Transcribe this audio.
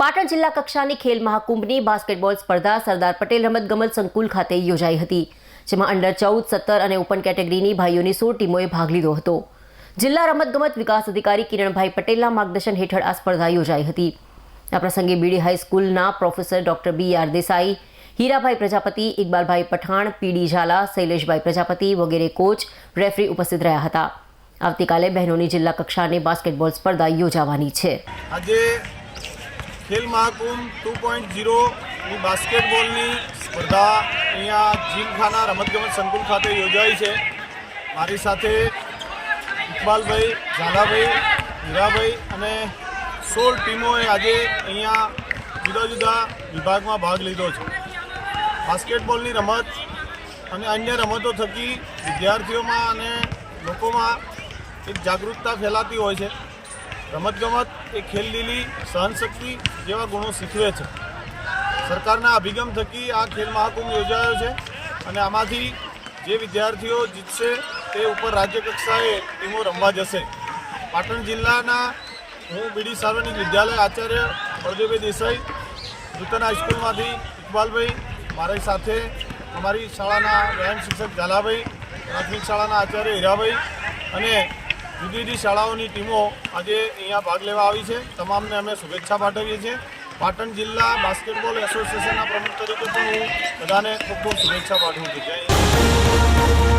પાટણ જિલ્લા કક્ષાની ખેલ મહાકુંભની બાસ્કેટબોલ સ્પર્ધા સરદાર પટેલ રમતગમત સંકુલ ખાતે યોજાઈ હતી, જેમાં અંડર ચૌદ, સત્તર અને ઓપન કેટેગરીની ભાઈઓની સોળ ટીમોએ ભાગ લીધો હતો. જિલ્લા રમતગમત વિકાસ અધિકારી કિરણભાઈ પટેલના માર્ગદર્શન હેઠળ આ સ્પર્ધા યોજાઈ હતી. આ પ્રસંગે બીડી હાઈસ્કૂલના professor doctor B R Desai, Hirabhai Prajapati, Iqbalbhai Pathan, P D Zala, Shaileshbhai Prajapati વગેરે કોચ, રેફરી ઉપસ્થિત રહ્યા હતા. આવતીકાલે બહેનોની જિલ્લા કક્ષાની બાસ્કેટબોલ સ્પર્ધા યોજાવાની છે. આજે ખેલ મહાકુંભ ટુ પોઈન્ટ ઝીરોની બાસ્કેટબોલની સ્પર્ધા અહીંયા જીમખાના રમતગમત સંકુલ ખાતે યોજાઈ છે. મારી સાથે ઇકબાલભાઈ, ઝાલાભાઈ, હીરાભાઈ અને સોળ ટીમોએ આજે અહીંયા જુદા જુદા વિભાગમાં ભાગ લીધો છે. બાસ્કેટબોલની રમત અને અન્ય રમતો થકી વિદ્યાર્થીઓમાં અને લોકોમાં એક જાગૃતતા ફેલાતી હોય છે. રમતગમત એ ખેલદીલી સહનશક્તિ જેવા ગુણો શીખવે છે. સરકારના અભિગમ થકી આ ખેલ મહાકુંભ યોજાયો છે અને આમાંથી જે વિદ્યાર્થીઓ જીતશે તે ઉપર રાજ્ય કક્ષાએ ટીમો રમવા જશે. પાટણ જિલ્લાના હું બીડી સાર્વજનિક વિદ્યાલય આચાર્ય પ્રદીપભાઈ દેસાઈ, નૂતન હાઈસ્કૂલમાંથી ઇકબાલભાઈ, મારી સાથે અમારી શાળાના વ્યાયામ શિક્ષક ઝાલાભાઈ, પ્રાથમિક શાળાના આચાર્ય હીરાભાઈ અને જુદી જુદી શાળાઓની ટીમો આજે અહીંયા ભાગ લેવા આવી છે. તમામને અમે શુભેચ્છા પાઠવીએ છીએ. પાટણ જિલ્લા બાસ્કેટબોલ એસોસિએશનના પ્રમુખ તરીકે પણ હું બધાને ખૂબ ખૂબ શુભેચ્છા પાઠવું છું. જય.